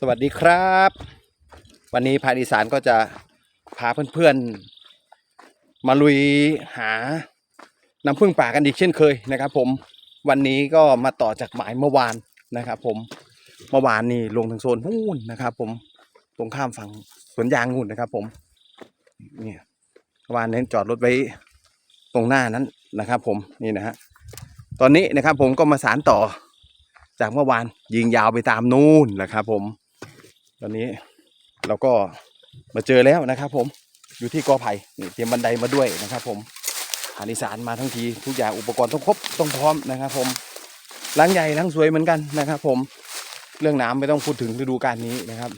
สวัสดีครับ วันนี้ภายอีสานก็จะพาเพื่อนๆ มาลุยหาน้ำพึ่งป่ากันอีกเช่นเคยนะครับ ผมวันนี้ก็มาต่อจากหมายเมื่อวานนะครับ ผมเมื่อวานนี่ลงทางโซนนู่นนะครับ ผมตรงข้ามฝั่งสวนยางนู่นนะครับ ผมเนี่ยเมื่อวานเน้นจอดรถไว้ตรงหน้านั้นนะครับ ผมนี่นะฮะตอนนี้นะครับผมก็มาสารต่อจากเมื่อวานยิงยาวไปตามนู่นนะครับผม ตอนนี้เราก็มาเจอแล้วนะครับ ผมอยู่ที่กอไผ่นี่เตรียมบันไดมาด้วยนะครับ ผมอานิสานมาทั้งทีทุกอย่างอุปกรณ์ต้องครบต้องพร้อมนะครับ ผมหลังใหญ่หลังสวยเหมือนกันนะครับ ผมเรื่องน้ำไม่ต้องพูดถึงฤดูกาลนี้นะครับ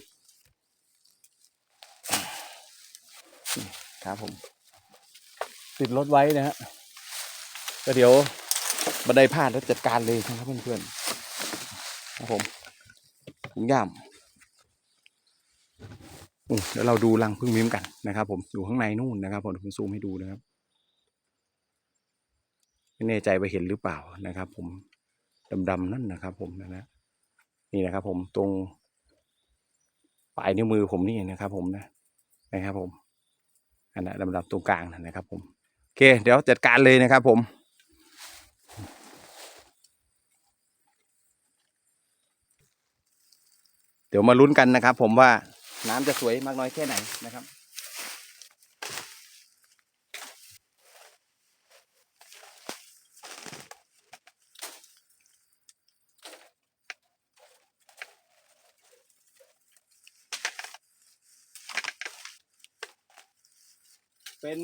นี่ครับผม ติดรถไว้นะฮะก็เดี๋ยวบันไดพลาดแล้วจัดการเลยนะครับเพื่อนๆครับผมถุงย่าม เดี๋ยวเราดูรังพึ่งมิ้มกันนะครับ ผมอยู่ข้างในนู่นนะครับผมผมซูมให้ดูนะครับไม่แน่ใจว่าเห็นหรือเปล่านะครับ ผมดำๆนั่นนะครับ ผมนะนะนี่นะครับ ผมตรงปลายนิ้วมือผมนี่นะครับ ผมนะนะครับ ผมอันนั้นดำๆตรงกลางนั่นนะครับ ผมโอเค เดี๋ยวจัดการเลยนะครับ ผมเดี๋ยวมาลุ้นกันนะครับ ผมว่า น้ำจะสวยมากน้อยแค่ไหนนะครับ เป็น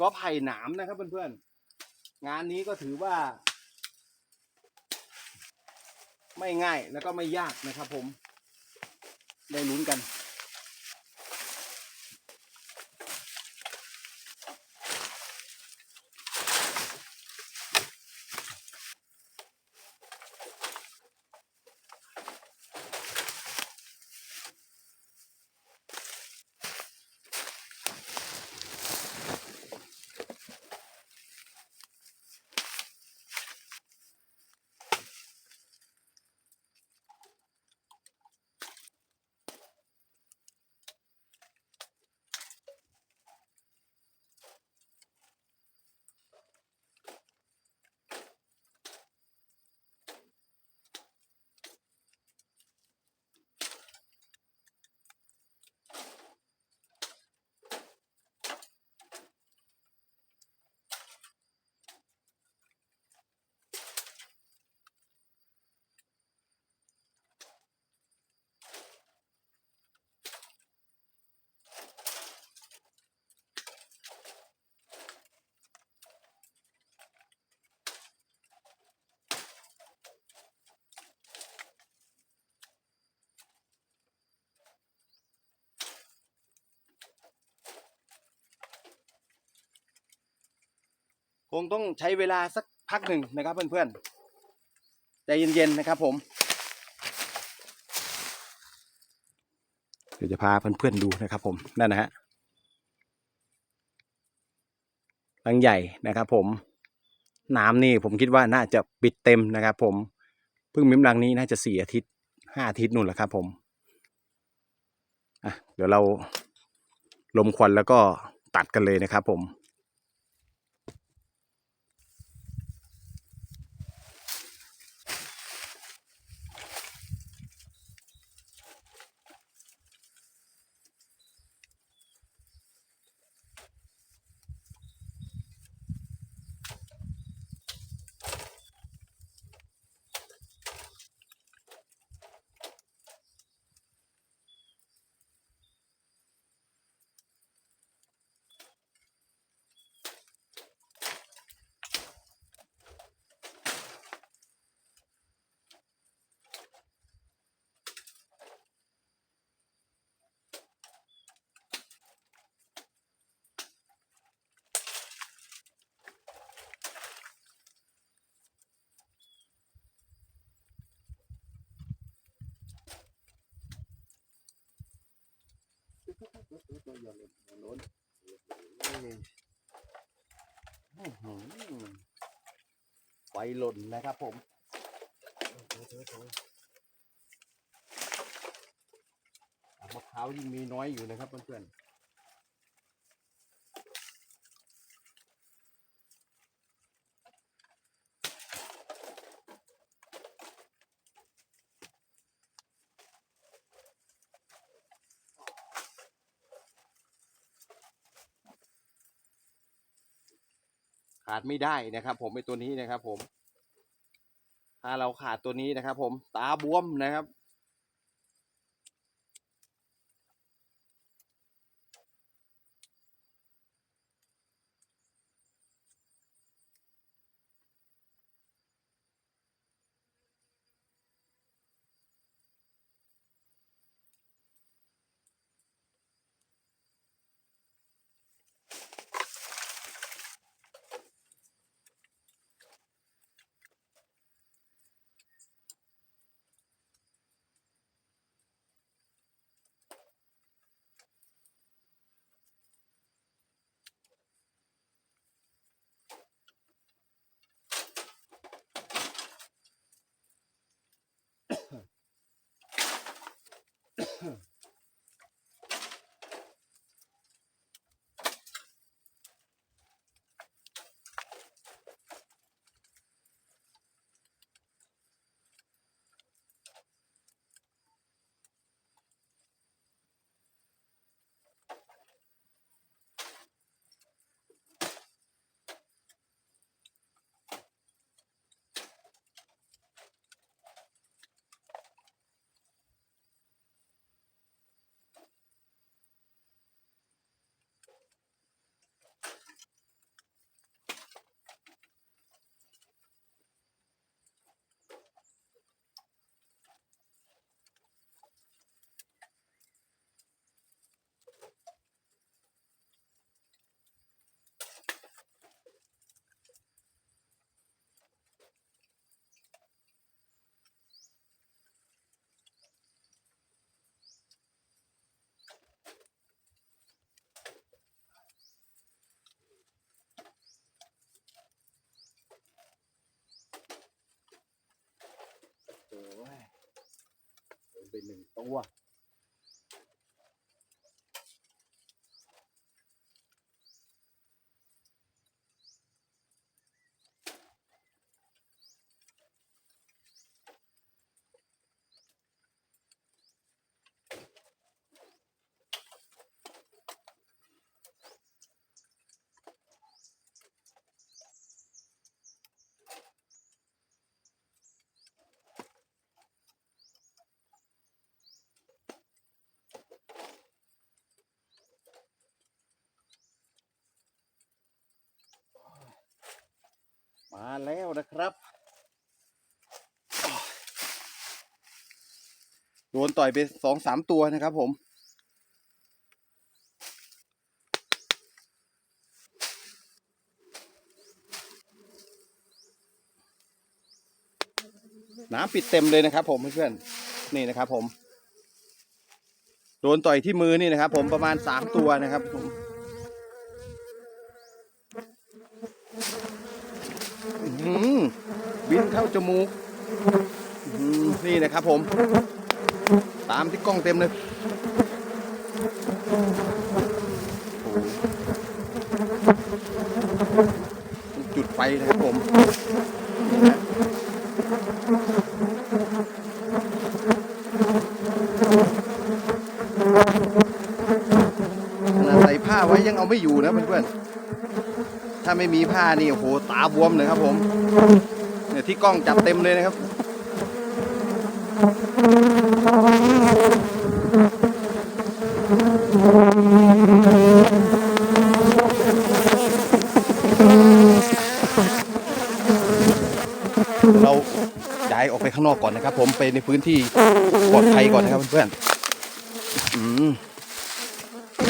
ก็ไผ่หนามนะครับเพื่อนๆ งานนี้ก็ถือว่า ไม่ง่ายแล้วก็ไม่ยากนะครับผม ได้ลุ้นกัน คงต้องใช้เวลาสักพักหนึ่งนะครับเพื่อนๆใจเย็นๆนะครับผม เดี๋ยวจะพาเพื่อนๆดูนะครับผมนั่นนะฮะรังใหญ่นะครับผมน้ำนี่ผมคิดว่าน่าจะปิดเต็มนะครับผมเพิ่งมิมรังนี้น่าจะสี่อาทิตย์ห้าอาทิตย์นู่นแหละครับผมอะเดี๋ยวเราลมควันแล้วก็ตัดกันเลยนะครับผม ไฟหล่นนะครับผมาวยิ่งมีน้อยอยู่นะครับเพื่อนๆ ขาดไม่ได้นะครับ ผมไอตัวนี้นะครับ ผม ถ้าเราขาดตัวนี้นะครับ ผมตาบวมนะครับ Hmm. โดนไปหนึ่งตัว มา แล้วนะครับ โดนต่อยไปสองสามตัวนะครับผม น้ำปิดเต็มเลยนะครับผมเพื่อนๆนี่นะครับผม โดนต่อยที่มือนี่นะครับผมประมาณสามตัวนะครับผม อื้อหือบินเข้าจมูกอื้อหือนี่นะครับผม ตามที่กล้องเต็มเลยโอ้โหจุดไฟนะครับผมนี่ฮะขนาดใส่ผ้าไว้ยังเอาไม่อยู่นะเพื่อนๆ ถ้าไม่มีผ้านี่โอ้โหตาบวมเลยครับผมเนี่ยที่กล้องจับเต็มเลยนะครับ เราย้ายออกไปข้างนอกก่อนนะครับ ผมไปในพื้นที่ปลอดภัยก่อนนะครับเพื่อนๆ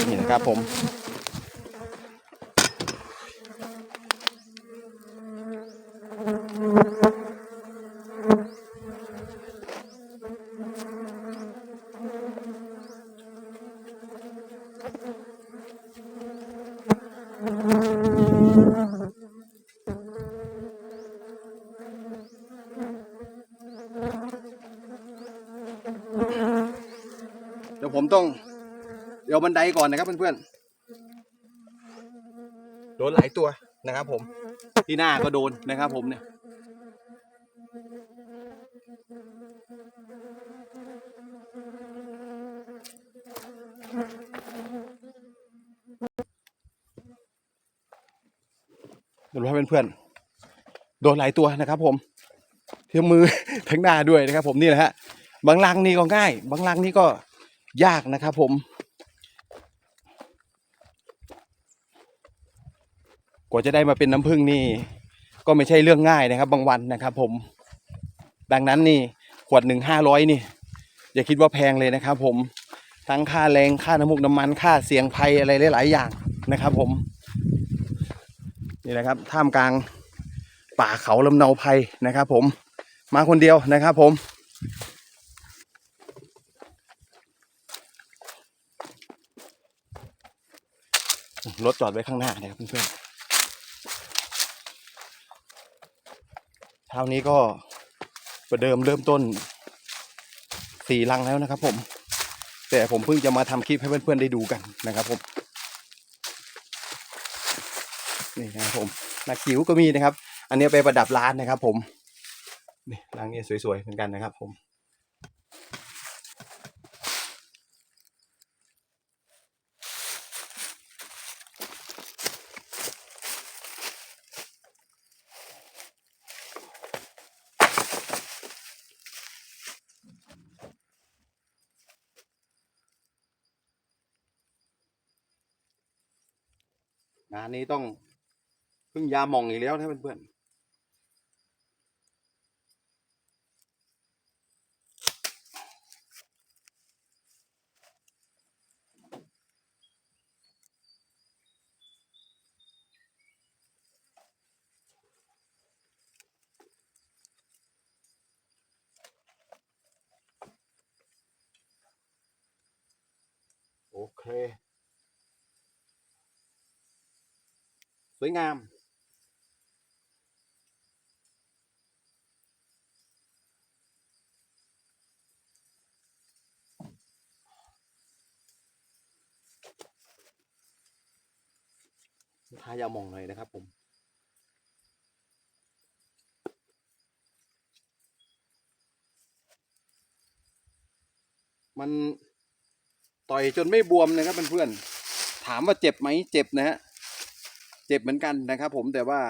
นี่นะครับผม เดี๋ยวผมต้อง เดี๋ ยวบันไดก่อนนะครับเพื่อนๆโดนหลายตัวนะครับ ผม ที่หน้าก็โดนนะครับ ผมเนี่ยเดี๋ยวให้เพื่อนๆโดนหลายตัวนะครับ ผมที่มือทั้งหน้าด้วยนะครับ ผมนี่แหละฮะบางลังนี่ก็ง่าย บางลังนี่ก็ยากนะครับ ผม ก ว่าจะได้มาเป็นน้ำผึ้งนี่ ก็ไม่ใช่เรื่องง่ายนะครับ บางวันนะครับ ผม ดังนั้นนี่ขวดหนึ่งห้าร้อยนี่ อย่าคิดว่าแพงเลยนะครับ ผมทั้งค่าแรงค่าน้ำมูกน้ำมันค่าเสียงไพอะไรหลายๆอย่างนะครับ ผม นี่นะครับท่ามกลางป่าเขาลำเนาไพรนะครับ ผม มาคนเดียวนะครับ ผมรถจอดไว้ข้างหน้านะครับเพื่อนๆ ช้านี้ก็ประเดิมเริ่มต้นสี่ลังแล้วนะครับผม แต่ผมเพิ่งจะมาทำคลิปให้เพื่อนๆได้ดูกันนะครับผม นี่นะครับผมหนักจิ๋วก็มีนะครับ อันนี้ไปประดับร้านนะครับผม นี่ลังนี้สวยๆเหมือนกันนะครับผม งานนี้ต้องพึ่งยาหมองอีกแล้วนะเพื่อนๆโอเค สวยงาม ทายามองหน่อยนะครับผมมันต่อยจนไม่บวมนะครับเพื่อนๆถามว่าเจ็บไหมเจ็บนะฮะ เจ็บเหมือนกันนะครับ ผมแต่ว่า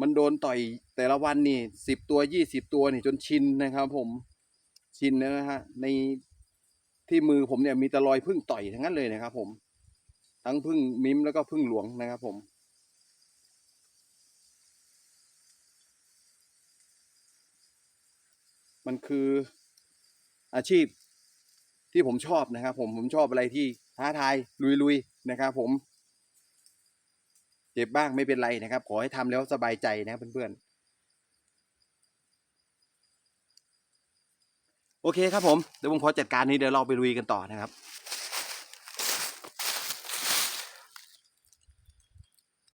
มันโดนต่อยแต่ละวันนี่สิบตัวยี่สิบตัวนี่จนชินนะครับ ผมชินแล้วนะฮะในที่มือผมเนี่ยมีต่รอยพึ่งต่อยทั้งนั้นเลยนะครับ ผมทั้งพึ่งมิมแล้วก็พึ่งหลวงนะครับ ผมมันคืออาชีพที่ผมชอบนะครับ ผมผมชอบอะไรที่ท้าทายลุยๆนะครับ ผม จ็บบ้างไม่เป็นไรนะครับ ขอให้ทำแล้วสบายใจนะเพื่อนๆ โอเคครับผม เดี๋ยวผมขอจัดการนี้เดี๋ยวเราไปลุยกันต่อนะครับ